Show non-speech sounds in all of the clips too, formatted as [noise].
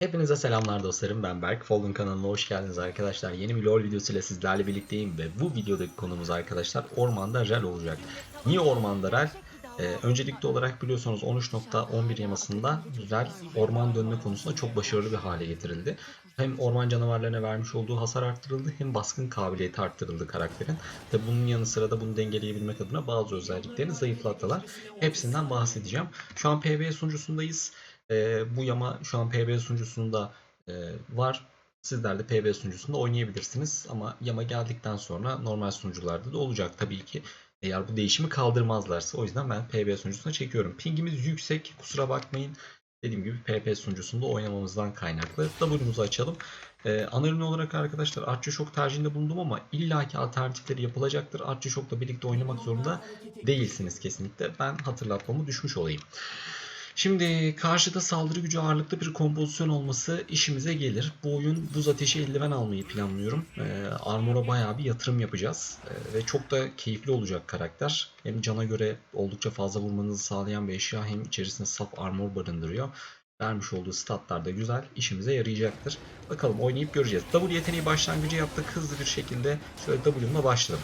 Hepinize selamlar dostlarım ben Berk. Folding kanalına hoş geldiniz arkadaşlar. Yeni bir LoL videosuyla sizlerle birlikteyim ve bu videodaki konumuz arkadaşlar ormanda rel olacak. Niye ormanda rel? Ee, öncelikli olarak biliyorsunuz 13.11 yamasında rel orman dönme konusunda çok başarılı bir hale getirildi. Hem orman canavarlarına vermiş olduğu hasar arttırıldı hem baskın kabiliyeti arttırıldı karakterin. Ve bunun yanı sıra da bunu dengeleyebilmek adına bazı özelliklerini zayıflattılar. Hepsinden bahsedeceğim. Şu an PvE sunucusundayız. Ee, bu yama şu an PvE sunucusunda e, var. Sizler de PvE sunucusunda oynayabilirsiniz. Ama yama geldikten sonra normal sunucularda da olacak tabii ki. Eğer bu değişimi kaldırmazlarsa. O yüzden ben PvE sunucusuna çekiyorum. Pingimiz yüksek. Kusura bakmayın. Dediğim gibi PvP sunucusunda oynamamızdan kaynaklı. W'muzu açalım. Ee, ana olarak arkadaşlar Artçı Şok tercihinde bulundum ama illaki alternatifleri yapılacaktır. Artçı Şok'la birlikte oynamak zorunda değilsiniz kesinlikle. Ben hatırlatmamı düşmüş olayım. Şimdi karşıda saldırı gücü ağırlıklı bir kompozisyon olması işimize gelir. Bu oyun buz ateşi eldiven almayı planlıyorum. Ee, Armor'a bayağı bir yatırım yapacağız. Ee, ve çok da keyifli olacak karakter. Hem cana göre oldukça fazla vurmanızı sağlayan bir eşya hem içerisinde saf armor barındırıyor. Vermiş olduğu statlar da güzel. işimize yarayacaktır. Bakalım oynayıp göreceğiz. W yeteneği başlangıcı yaptık. Hızlı bir şekilde şöyle W'mla başladım.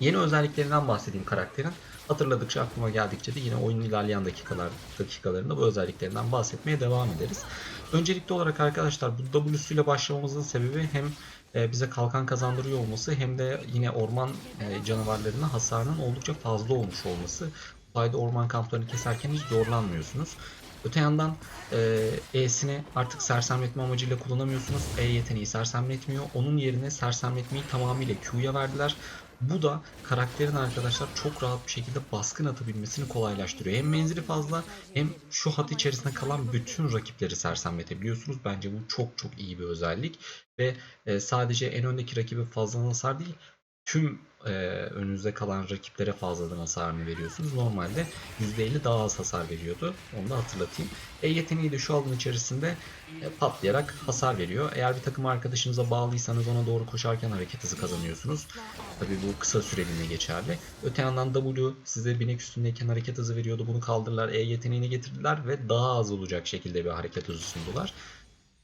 Yeni özelliklerinden bahsedeyim karakterin. Hatırladıkça aklıma geldikçe de yine oyunun ilerleyen dakikalar, dakikalarında bu özelliklerinden bahsetmeye devam ederiz. Öncelikli olarak arkadaşlar bu W'suyla başlamamızın sebebi hem e, bize kalkan kazandırıyor olması hem de yine orman e, canavarlarına hasarının oldukça fazla olmuş olması. Bu sayede orman kamplarını keserken hiç zorlanmıyorsunuz. Öte yandan e, E'sini artık sersemletme amacıyla kullanamıyorsunuz. E yeteneği sersemletmiyor. Onun yerine sersemletmeyi tamamıyla Q'ya verdiler. Bu da karakterin arkadaşlar çok rahat bir şekilde baskın atabilmesini kolaylaştırıyor. Hem menzili fazla hem şu hat içerisinde kalan bütün rakipleri sersemletebiliyorsunuz. Bence bu çok çok iyi bir özellik. Ve e, sadece en öndeki rakibe fazla hasar değil tüm e, önünüzde kalan rakiplere fazladan hasarını veriyorsunuz. Normalde %50 daha az hasar veriyordu. Onu da hatırlatayım. E yeteneği de şu alan içerisinde e, patlayarak hasar veriyor. Eğer bir takım arkadaşınıza bağlıysanız ona doğru koşarken hareket hızı kazanıyorsunuz. Tabii bu kısa süreliğine geçerli. Öte yandan W size binek üstündeyken hareket hızı veriyordu. Bunu kaldırdılar. E yeteneğini getirdiler ve daha az olacak şekilde bir hareket hızı sundular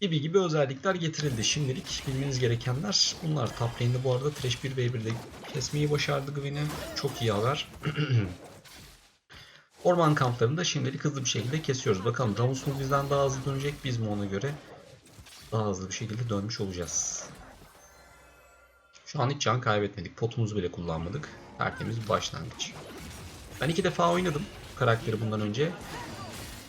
gibi gibi özellikler getirildi. Şimdilik bilmeniz gerekenler bunlar. Top lane'de bu arada Thresh 1 v 1'de kesmeyi başardı Gwen'i. Çok iyi haber. [clears throat] Orman kamplarında şimdilik hızlı bir şekilde kesiyoruz. Bakalım Ramus mu bizden daha hızlı dönecek biz mi ona göre daha hızlı bir şekilde dönmüş olacağız. Şu an hiç can kaybetmedik. Potumuzu bile kullanmadık. Tertemiz başlangıç. Ben iki defa oynadım karakteri bundan önce.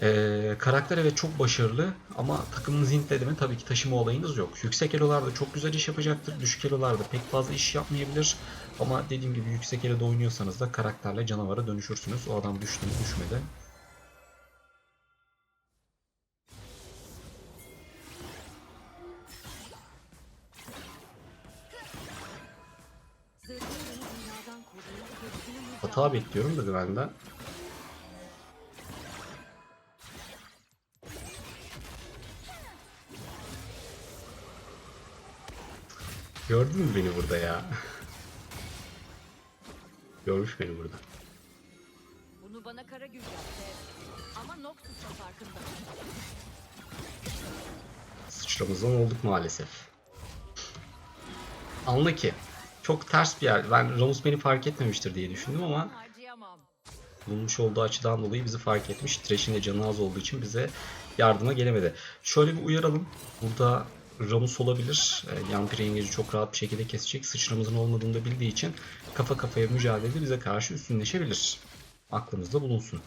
Ee, karakter evet çok başarılı ama takımınız hintledi mi tabii ki taşıma olayınız yok. Yüksek elolarda çok güzel iş yapacaktır. Düşük elolarda pek fazla iş yapmayabilir. Ama dediğim gibi yüksek eloda oynuyorsanız da karakterle canavara dönüşürsünüz. O adam düştü mü düşmedi. Ve Hata bekliyorum da güvenden. Gördün mü beni burada ya? Görmüş beni burada. Bunu bana kara gül yaptı. Ama Noxus da farkında. Sıçramızdan olduk maalesef. Anla ki. Çok ters bir yer. Ben Ramus beni fark etmemiştir diye düşündüm ama bulunmuş olduğu açıdan dolayı bizi fark etmiş. Thresh'in de canı az olduğu için bize yardıma gelemedi. Şöyle bir uyaralım. Burada Ramus olabilir. E, Yan Prengeri çok rahat bir şekilde kesecek. Sıçramızın olmadığını bildiği için kafa kafaya mücadelede bize karşı üstünleşebilir. Aklımızda bulunsun.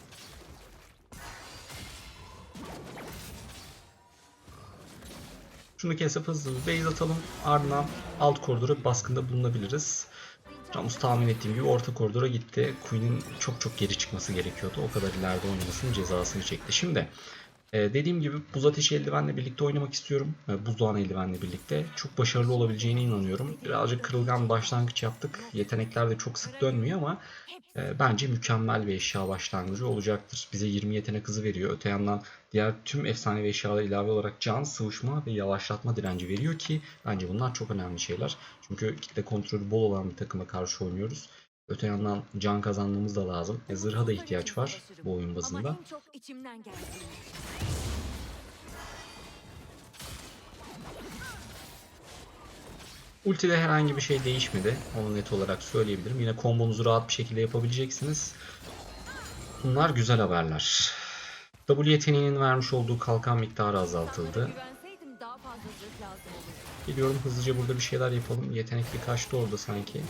Şunu kesip hızlı bir base atalım. Ardından alt koridora baskında bulunabiliriz. Ramus tahmin ettiğim gibi orta koridora gitti. Queen'in çok çok geri çıkması gerekiyordu. O kadar ileride oynamasının cezasını çekti. Şimdi e, dediğim gibi buz ateşi eldivenle birlikte oynamak istiyorum. E, buzdoğan eldivenle birlikte. Çok başarılı olabileceğine inanıyorum. Birazcık kırılgan başlangıç yaptık. Yetenekler de çok sık dönmüyor ama e, bence mükemmel bir eşya başlangıcı olacaktır. Bize 20 yetenek hızı veriyor. Öte yandan diğer tüm efsanevi eşyalara ilave olarak can, sıvışma ve yavaşlatma direnci veriyor ki bence bunlar çok önemli şeyler. Çünkü kitle kontrolü bol olan bir takıma karşı oynuyoruz. Öte yandan can kazanmamız da lazım. E, zırha da ihtiyaç var bu oyun bazında. Ultide herhangi bir şey değişmedi. Onu net olarak söyleyebilirim. Yine kombonuzu rahat bir şekilde yapabileceksiniz. Bunlar güzel haberler. W yeteneğinin vermiş olduğu kalkan miktarı azaltıldı. Biliyorum hızlıca burada bir şeyler yapalım. Yetenek Yetenekli kaçtı orada sanki.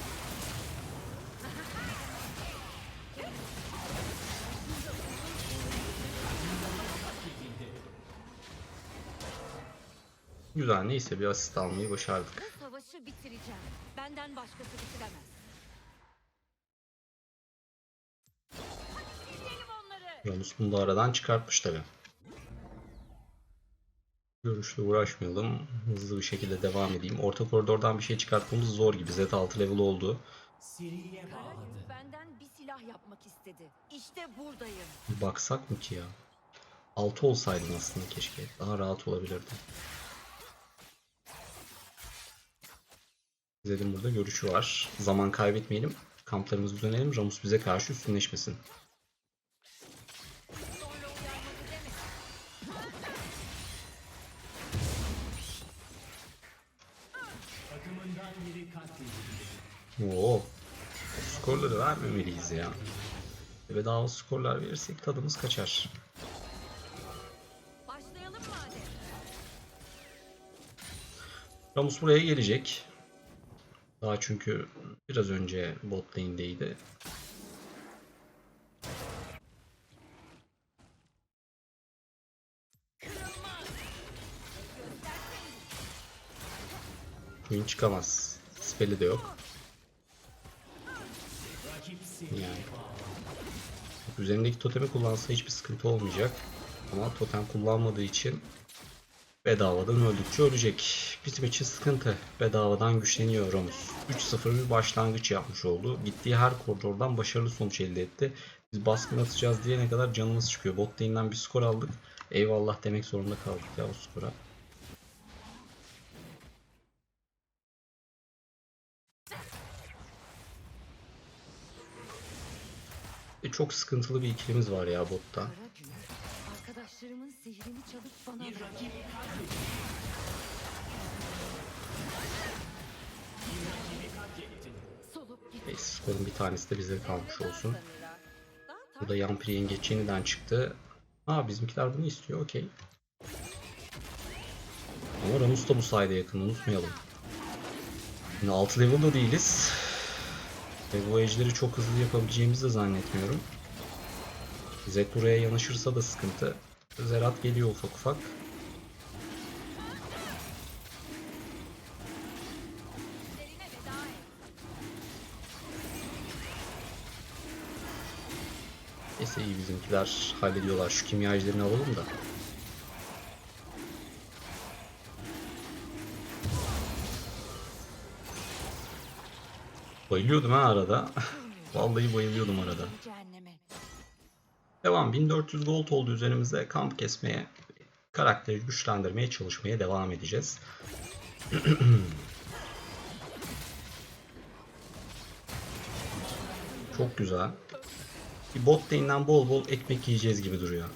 Güzel neyse bir asist almayı başardık. Bu savaşı bitireceğim. Benden başkası bitiremez. Ramus bunu da aradan çıkartmış tabi. Görüşle uğraşmayalım. Hızlı bir şekilde devam edeyim. Orta koridordan bir şey çıkartmamız zor gibi. Z6 level oldu. Benden bir silah yapmak istedi. İşte buradayım. Bir baksak mı ki ya? 6 olsaydın aslında keşke. Daha rahat olabilirdi. Zed'in burada görüşü var. Zaman kaybetmeyelim. Kamplarımızı dönelim. Ramus bize karşı üstünleşmesin. Oo. Skorları vermemeliyiz ya. Bedava skorlar verirsek tadımız kaçar. Ramus buraya gelecek. Daha çünkü biraz önce bot lane'deydi. Queen çıkamaz. Spell'i de yok. Yani. Üzerindeki totemi kullansa hiçbir sıkıntı olmayacak. Ama totem kullanmadığı için bedavadan öldükçe ölecek. Bizim için sıkıntı. Bedavadan güçleniyor Ramus. 3-0 bir başlangıç yapmış oldu. Gittiği her koridordan başarılı sonuç elde etti. Biz baskın atacağız diye ne kadar canımız çıkıyor. Bot lane'den bir skor aldık. Eyvallah demek zorunda kaldık ya o skora. E, çok sıkıntılı bir ikilimiz var ya botta. Sihrini çalıp bana. Solup git. Neyse skorun bir tanesi de bize kalmış olsun. Burada Yampiri yengeç yeniden çıktı. Aa bizimkiler bunu istiyor okey. Ama Ramus da bu sayede yakın unutmayalım. Yine 6 level'da değiliz. Ve bu ejleri çok hızlı yapabileceğimizi de zannetmiyorum. Zed buraya yanaşırsa da sıkıntı. Zerat geliyor ufak ufak. Neyse iyi bizimkiler hallediyorlar. Şu kimya ejderini alalım da. Bayılıyordum ha arada. [laughs] Vallahi bayılıyordum arada. Devam 1400 gold oldu üzerimizde. Kamp kesmeye, karakteri güçlendirmeye çalışmaya devam edeceğiz. [clears throat] Çok güzel. Bir bot lane'den bol bol ekmek yiyeceğiz gibi duruyor.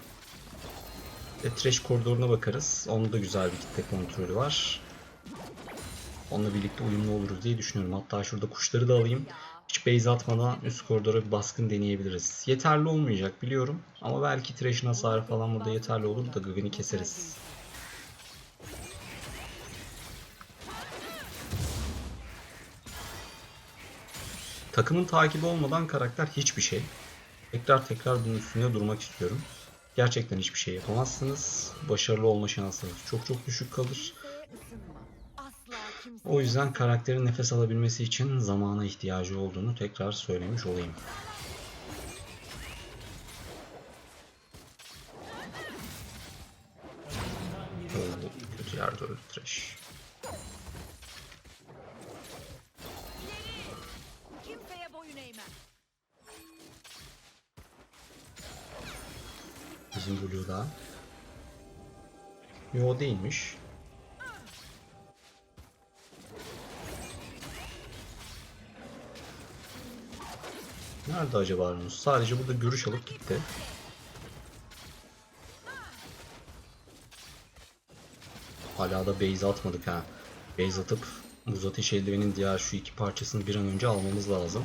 Ve trash koridoruna bakarız. Onda da güzel bir kitle kontrolü var. Onunla birlikte uyumlu oluruz diye düşünüyorum. Hatta şurada kuşları da alayım. Hiç base atmadan üst koridora bir baskın deneyebiliriz. Yeterli olmayacak biliyorum. Ama belki Thresh'in hasarı falan burada yeterli olur da Gagan'ı keseriz. Takımın takibi olmadan karakter hiçbir şey. Tekrar tekrar bunun üstünde durmak istiyorum. Gerçekten hiçbir şey yapamazsınız. Başarılı olma şansınız çok çok düşük kalır. O yüzden karakterin nefes alabilmesi için zamana ihtiyacı olduğunu tekrar söylemiş olayım. Öldü. Kötü yerde öldü Thresh. Bizim Blue'da. Yo değilmiş. Nerede acaba Arnus? Sadece burada görüş alıp gitti. Hala da base atmadık ha. Base atıp Buz ateş eldivenin diğer şu iki parçasını bir an önce almamız lazım.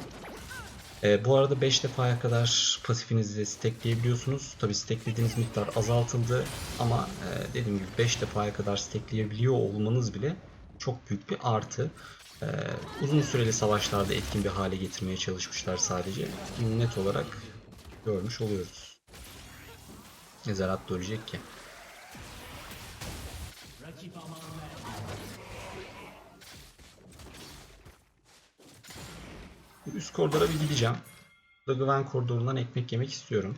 Ee, bu arada 5 defaya kadar pasifinizi stackleyebiliyorsunuz. Tabi stacklediğiniz miktar azaltıldı ama e, dediğim gibi 5 defaya kadar stackleyebiliyor olmanız bile çok büyük bir artı. Ee, uzun süreli savaşlarda etkin bir hale getirmeye çalışmışlar sadece. Net olarak görmüş oluyoruz. Zerat da ölecek ki. Üst koridora bir gideceğim. Burada güven koridorundan ekmek yemek istiyorum.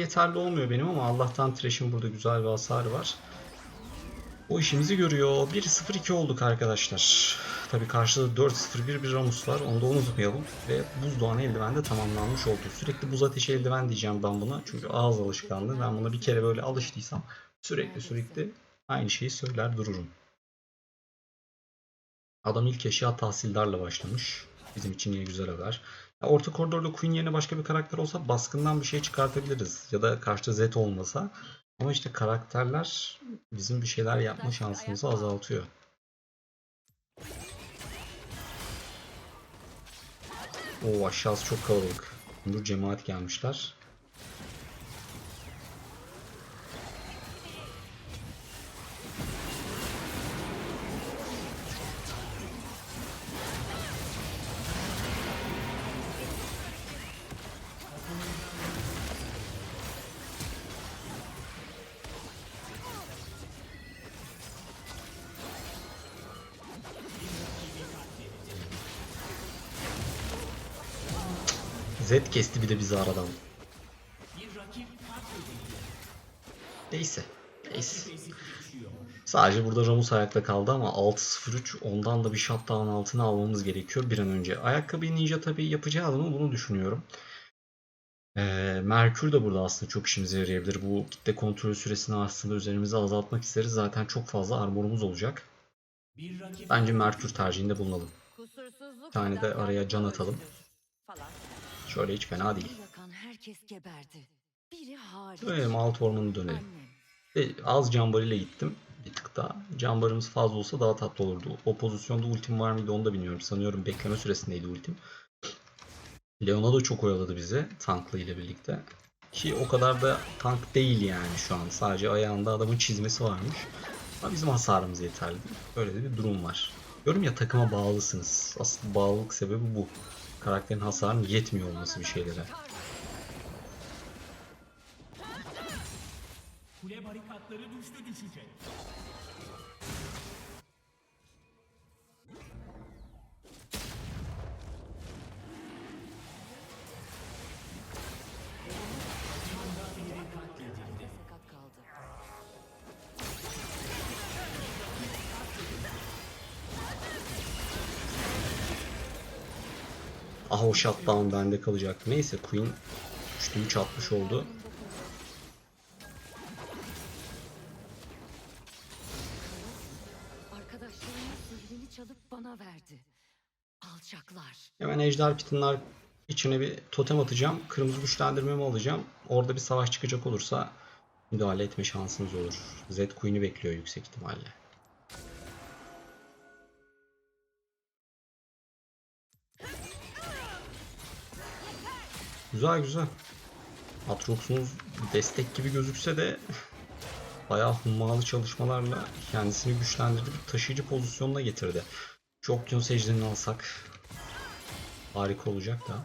Yeterli olmuyor benim ama Allah'tan Thresh'in burada güzel bir hasarı var. O işimizi görüyor. 1-0-2 olduk arkadaşlar. Tabi karşıda 4-0-1 bir Ramus var. Onu da unutmayalım. Ve buzdoğan eldiven de tamamlanmış oldu. Sürekli buz ateşi eldiven diyeceğim ben buna. Çünkü ağız alışkanlığı. Ben buna bir kere böyle alıştıysam sürekli sürekli aynı şeyi söyler dururum. Adam ilk eşya tahsildarla başlamış. Bizim için yine güzel haber. Orta koridorda Queen yerine başka bir karakter olsa baskından bir şey çıkartabiliriz. Ya da karşıda Zed olmasa. Ama işte karakterler bizim bir şeyler yapma şansımızı azaltıyor. Oo aşağısı çok kalabalık. Nur cemaat gelmişler. De bizi aradan. Neyse. Neyse. Sadece burada Ramus ayakta kaldı ama 6-0-3 ondan da bir shutdown altına almamız gerekiyor bir an önce. Ayakkabıyı Ninja tabii yapacağız ama bunu düşünüyorum. Ee, Merkür de burada aslında çok işimize yarayabilir. Bu kitle kontrolü süresini aslında üzerimize azaltmak isteriz. Zaten çok fazla armorumuz olacak. Bence Merkür tercihinde bulunalım. Bir tane de araya can atalım. Falan. Şöyle hiç fena değil. Biri yakan herkes geberdi. Biri hariç. Dönelim alt ormanı dönelim. Ve az cambarıyla gittim. Bir tık daha. Cambarımız fazla olsa daha tatlı olurdu. O pozisyonda ultim var mıydı onu da bilmiyorum. Sanıyorum bekleme süresindeydi ultim. Leona da çok oyaladı bizi tanklı ile birlikte. Ki o kadar da tank değil yani şu an. Sadece ayağında adamın çizmesi varmış. Ama bizim hasarımız yeterli. Öyle de bir durum var. Diyorum ya takıma bağlısınız. Asıl bağlılık sebebi bu. Karakterin hasarının yetmiyor olması bir şeylere. Kule barikatları düştü düşecek. Ah o shutdown bende kalacak. Neyse Queen 3'te 3 atmış oldu. Hemen Ejder Pit'in içine bir totem atacağım. Kırmızı güçlendirmemi alacağım. Orada bir savaş çıkacak olursa müdahale etme şansınız olur. Zed Queen'i bekliyor yüksek ihtimalle. Güzel güzel. Atrox'umuz destek gibi gözükse de bayağı hummalı çalışmalarla kendisini güçlendirdi. Bir taşıyıcı pozisyonuna getirdi. Çok Okyon secdeni alsak harika olacak da.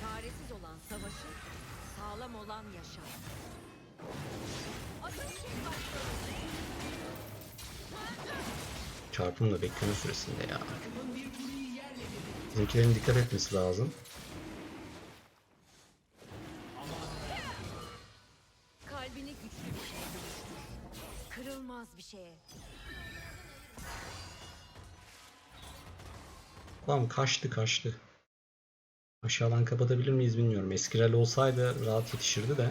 Çaresiz olan savaşı, sağlam olan yaşar. Ateşin Çarpım da bekleme süresinde ya. Bizimkilerin dikkat etmesi lazım. kaçtı kaçtı. Aşağıdan kapatabilir miyiz bilmiyorum. Eskirel olsaydı rahat yetişirdi de.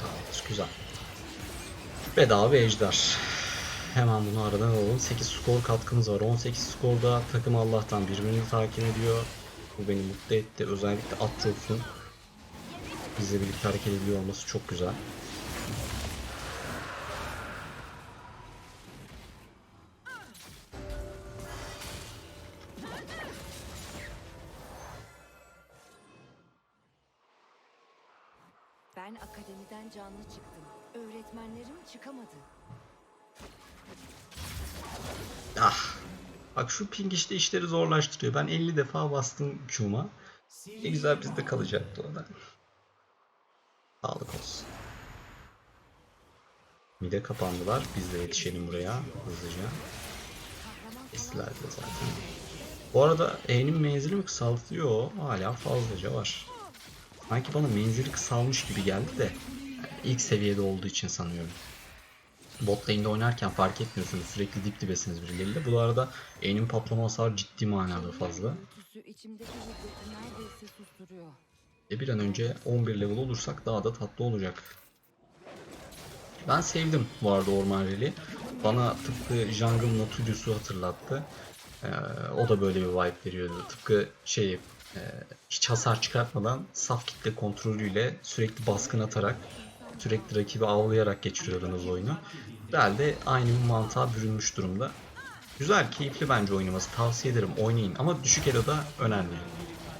Tamamdır güzel. Bedava ejder. Hemen bunu aradan alalım. 8 skor katkımız var. 18 skorda takım Allah'tan birbirini takip ediyor. Bu beni mutlu etti. Özellikle Atros'un bizle birlikte hareket ediyor olması çok güzel. Ben akademiden canlı çıktım. Öğretmenlerim çıkamadı. Ah. Bak şu ping işte işleri zorlaştırıyor. Ben 50 defa bastım Q'ma. Ne güzel bizde kalacaktı o da. Sağlık olsun. Mide kapandılar. Biz de yetişelim buraya hızlıca. Kestiler de zaten. Bu arada E'nin menzili mi kısaltı? Yo, hala fazlaca var. Sanki bana menzili kısalmış gibi geldi de yani ilk seviyede olduğu için sanıyorum. Bot lane'de oynarken fark etmiyorsunuz. Sürekli dip dibesiniz birileriyle. Bu arada E'nin patlama hasarı ciddi manada fazla. E bir an önce 11 level olursak daha da tatlı olacak. Ben sevdim bu arada Orman Rally. Bana tıpkı Jungle Nautilus'u hatırlattı. Ee, o da böyle bir vibe veriyordu. Tıpkı şey e, hiç hasar çıkartmadan saf kitle kontrolüyle sürekli baskın atarak sürekli rakibi avlayarak geçiriyordunuz oyunu. Herhalde aynı bir mantığa bürünmüş durumda. Güzel, keyifli bence oynaması. Tavsiye ederim oynayın ama düşük elo'da önemli.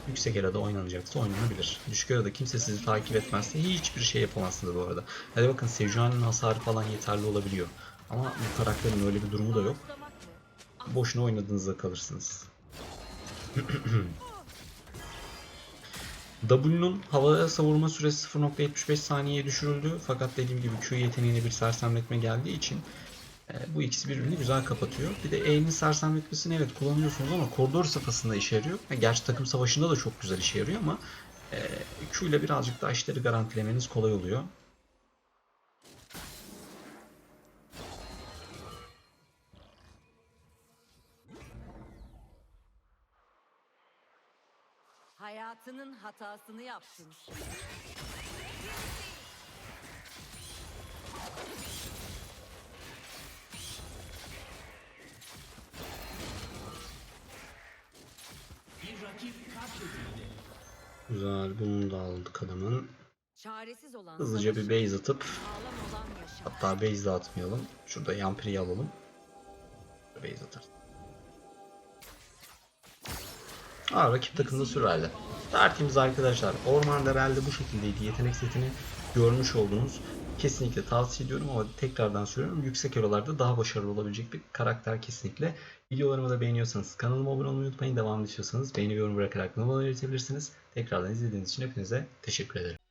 Yüksek elo'da oynanacaksa oynanabilir. Düşük elo'da kimse sizi takip etmezse hiçbir şey yapamazsınız bu arada. Hadi bakın Sejuani'nin hasarı falan yeterli olabiliyor. Ama bu karakterin öyle bir durumu da yok. Boşuna oynadığınızda kalırsınız. [clears throat] W'nun havaya savurma süresi 0.75 saniyeye düşürüldü. Fakat dediğim gibi Q yeteneğine bir sersemletme geldiği için bu ikisi birbirini güzel kapatıyor. Bir de E'nin sersemletmesini evet kullanıyorsunuz ama koridor safhasında işe yarıyor. E, Gerçi takım savaşında da çok güzel işe yarıyor ama e, Q ile birazcık daha işleri garantilemeniz kolay oluyor. Hayatının hatasını yaptın. Güzel bunu da aldık adamın. Hızlıca bir base atıp. Hatta base de atmayalım. Şurada Yampiri'yi alalım. Base atarız. Aa rakip takımda sürerli. Tertemiz arkadaşlar. Orman herhalde bu şekildeydi. Yetenek setini görmüş oldunuz. Kesinlikle tavsiye ediyorum ama tekrardan söylüyorum. Yüksek elolarda daha başarılı olabilecek bir karakter kesinlikle. Videolarımı da beğeniyorsanız kanalıma abone olmayı unutmayın. Devam istiyorsanız beğeni yorum bırakarak kanalıma iletebilirsiniz. Tekrardan izlediğiniz için hepinize teşekkür ederim.